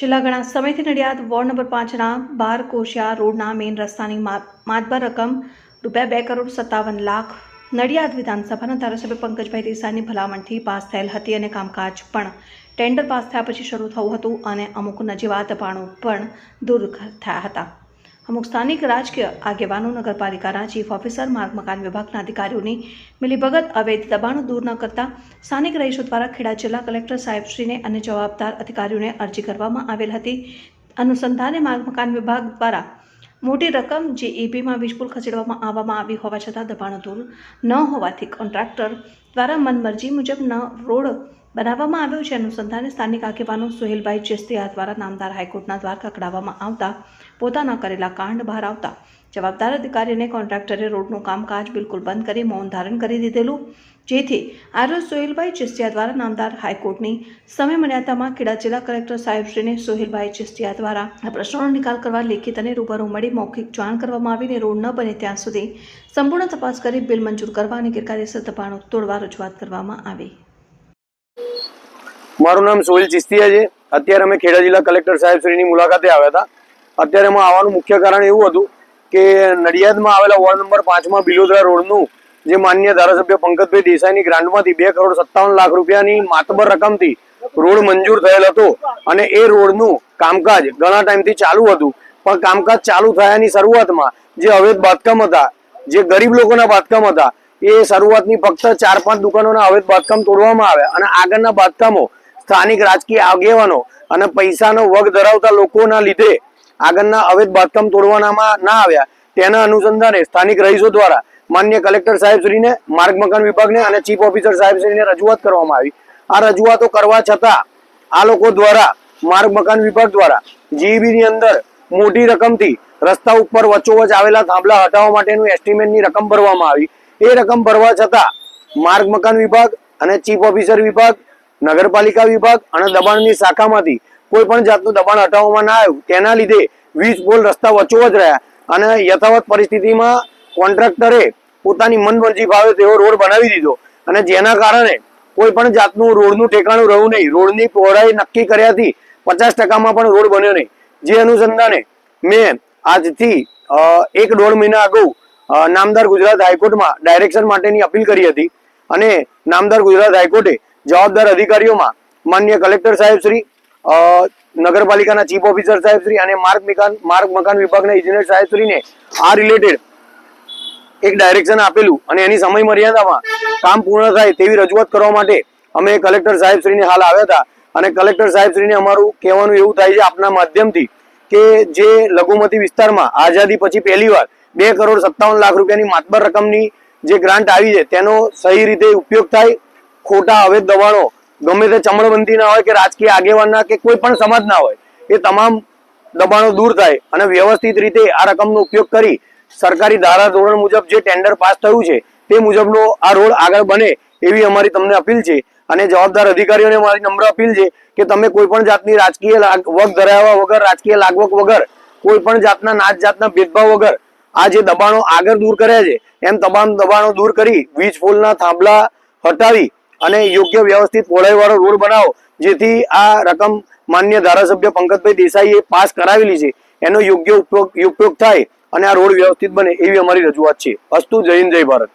છેલ્લા ઘણા સમયથી નડિયાદ વોર્ડ નંબર પાંચના બાર કોશિયા રોડના મેઇન રસ્તાની માતબર રકમ રૂપિયા બે કરોડ સત્તાવન લાખ નડિયાદ વિધાનસભાના ધારાસભ્ય પંકજભાઈ દેસાઈની ભલામણથી પાસ થયેલ હતી અને કામકાજ પણ ટેન્ડર પાસ થયા પછી શરૂ થયું હતું અને અમુક નજીવા દબાણો પણ દૂર થયા હતા. અમુક સ્થાનિક રાજકીય આગેવાનો નગરપાલિકાના ચીફ ઓફિસર, માર્ગ મકાન વિભાગના અધિકારીઓની મિલીભગત અવૈધ દબાણો દૂર ન કરતા સ્થાનિક રહીશો દ્વારા ખેડા જિલ્લા કલેક્ટર સાહેબશ્રીને અને જવાબદાર અધિકારીઓને અરજી કરવામાં આવેલ હતી. અનુસંધાને માર્ગ મકાન વિભાગ દ્વારા મોટી રકમ જે એપીમાં વીજપુલ ખસેડવામાં આવવામાં આવી હોવા છતાં દબાણો દૂર ન હોવાથી કોન્ટ્રાક્ટર દ્વારા મનમરજી મુજબ ન રોડ બનાવવામાં આવ્યો છે. અનુસંધાને સ્થાનિક આગેવાનો સુહેલભાઈ ચેસ્તિયા દ્વારા નામદાર હાઈકોર્ટના દ્વાર ખખડાવવામાં આવતા પોતાના કરેલા કાંડ બહાર આવતા જવાબદાર અધિકારીને કોન્ટ્રાક્ટરે રોડનું કામકાજ બિલકુલ બંધ કરી મૌન ધારણ કરી દીધેલું. જેથી આરોજ સોહેલભાઈ ચિસ્તિયા દ્વારા નામદાર હાઈકોર્ટની સમય મર્યાદામાં ખેડા જિલ્લા કલેક્ટર સાહેબશ્રીને સોહેલભાઈ ચિસ્તિયા દ્વારા આ પ્રશ્નોનો નિકાલ કરવા લેખિત અને રૂબરૂ મળી મૌખિક જાણ કરવામાં આવીને રોડ ન બને ત્યાં સુધી સંપૂર્ણ તપાસ કરી બિલ મંજૂર કરવા અને ગેરકાયદેસર દબાણો તોડવા રજૂઆત કરવામાં આવી. મારું નામ સોહિલ ચિસ્તિયા છે. અત્યારે અમે ખેડા જિલ્લા કલેક્ટર સાહેબ શ્રીની મુલાકાતે આવ્યા હતા. અત્યારે એમાં આવવાનું મુખ્ય કારણ એવું હતું કે નડિયાદમાં આવેલા વોર્ડ નંબર પાંચમાં બિલોદરા રોડનું જે માન્ય ધારાસભ્ય પંકજભાઈ દેસાઈની ગ્રાન્ટમાંથી બે કરોડ સત્તાવન લાખ રૂપિયાની માતબર રકમથી રોડ મંજૂર થયેલ હતો અને એ રોડનું કામકાજ ઘણા ટાઈમથી ચાલુ હતું. પણ કામકાજ ચાલુ થયાની શરૂઆતમાં જે અવૈધ બાંધકામ હતા, જે ગરીબ લોકોના બાંધકામ હતા, એ શરૂઆતની ફક્ત ચાર પાંચ દુકાનોના અવૈધ બાંધકામ તોડવામાં આવ્યા અને આગળના બાંધકામો સ્થાનિક રાજકીય આગેવાનો અને પૈસાનો વગ ધરાવતા લોકોના લીધે આગળના અવૈધ બાંધકામ તોડવાનામાં ના આવ્યા. તેના અનુસંધાને સ્થાનિક રહીશો દ્વારા માન્ય કલેક્ટર સાહેબશ્રીને માર્ગ મકાન વિભાગને અને ચીફ ઓફિસર સાહેબશ્રીને રજૂઆત કરવામાં આવી. આ રજૂઆતો કરવા છતાં આ લોકો દ્વારા, માર્ગ મકાન વિભાગ દ્વારા જીઈબીની અંદર મોટી રકમથી રસ્તા ઉપર વચ્ચોવચ આવેલા થાંભલા હટાવવા માટેનું એસ્ટિમેટની રકમ ભરવામાં આવી. એ રકમ ભરવા છતાં માર્ગ મકાન વિભાગ અને ચીફ ઓફિસર વિભાગ નગરપાલિકા વિભાગ અને દબાણની શાખામાંથી કોઈ પણ જાતનું દબાણ હટાવવામાં ના આવ્યું. તેના લીધે વીજ પોલ રસ્તા વચ્ચોવચ રહ્યા અને યથાવત પરિસ્થિતિમાં કોન્ટ્રાક્ટરે પોતાની મનમરજી ભાવે તેવો રોડ બનાવી દીધો અને જેના કારણે કોઈ પણ જાતનું રોડનું ઠેકાણું રહ્યું નહીં. રોડની પહોળાઈ નક્કી કર્યાથી પચાસ ટકામાં પણ રોડ બન્યો નહીં. જે અનુસંધાને મેં આજથી એક દોઢ મહિના અગાઉ નામદાર ગુજરાત હાઈકોર્ટમાં ડાયરેક્શન માટેની અપીલ કરી હતી અને નામદાર ગુજરાત હાઈકોર્ટે જવાબદાર અધિકારીઓમાં માન્ય કલેક્ટર સાહેબ શ્રી નગરપાલિકાના ચીફ ઓફિસર સાહેબ શ્રી અને માર્ગ મકાન માર્ગ મકાન વિભાગના ઇજનેર સાહેબ શ્રીને આ રિલેટેડ એક ડાયરેક્શન આપેલું અને એની સમય મર્યાદામાં કામ પૂર્ણ થાય તેવી રજૂઆત કરવા માટે અમે કલેક્ટર સાહેબ શ્રીને હાલ આવ્યા હતા. અને કલેક્ટર સાહેબ શ્રીને અમારું કહેવાનું એવું થાય છે આપના માધ્યમથી કે જે લઘુમતી વિસ્તારમાં આઝાદી પછી પહેલીવાર બે કરોડ સત્તાવન લાખ રૂપિયાની માતબર રકમની જે ગ્રાન્ટ આવી છે તેનો સહી રીતે ઉપયોગ થાય ખોટા હવે દબાણો, ગમે તે ચમણબંધી ના હોય કે રાજકીય આગેવાનના કે કોઈ પણ સમાજના હોય, એ તમામ દબાણો દૂર થાય અને વ્યવસ્થિત રીતે આ રકમનો ઉપયોગ કરી સરકારી ધારા ધોરણ મુજબ જે ટેન્ડર પાસ થયું છે, તે મુજબનો આ રોડ આગળ બને એવી અમારી તમને અપીલ છે. અને જવાબદાર અધિકારીઓને મારી નમ્ર અપીલ છે કે તમે કોઈ પણ જાતની રાજકીય વગ ધરાવવા વગર, રાજકીય લાગવક વગર, કોઈ પણ જાતના નાત જાતના ભેદભાવ વગર આ જે દબાણો આગળ દૂર કર્યા છે, એમ તમામ દબાણો દૂર કરી વીજ પોલના થાંભલા હટાવી અને યોગ્ય વ્યવસ્થિત પહોળાઈવાળો રોડ બનાવો, જેથી આ રકમ માન્ય ધારાસભ્ય પંકજભાઈ દેસાઈએ પાસ કરાવેલી છે. એનો યોગ્ય ઉપયોગ ઉપયોગ થાય અને આ રોડ વ્યવસ્થિત બને એવી અમારી રજૂઆત છે. અસ્તુ જય હિન્દ, જય ભારત.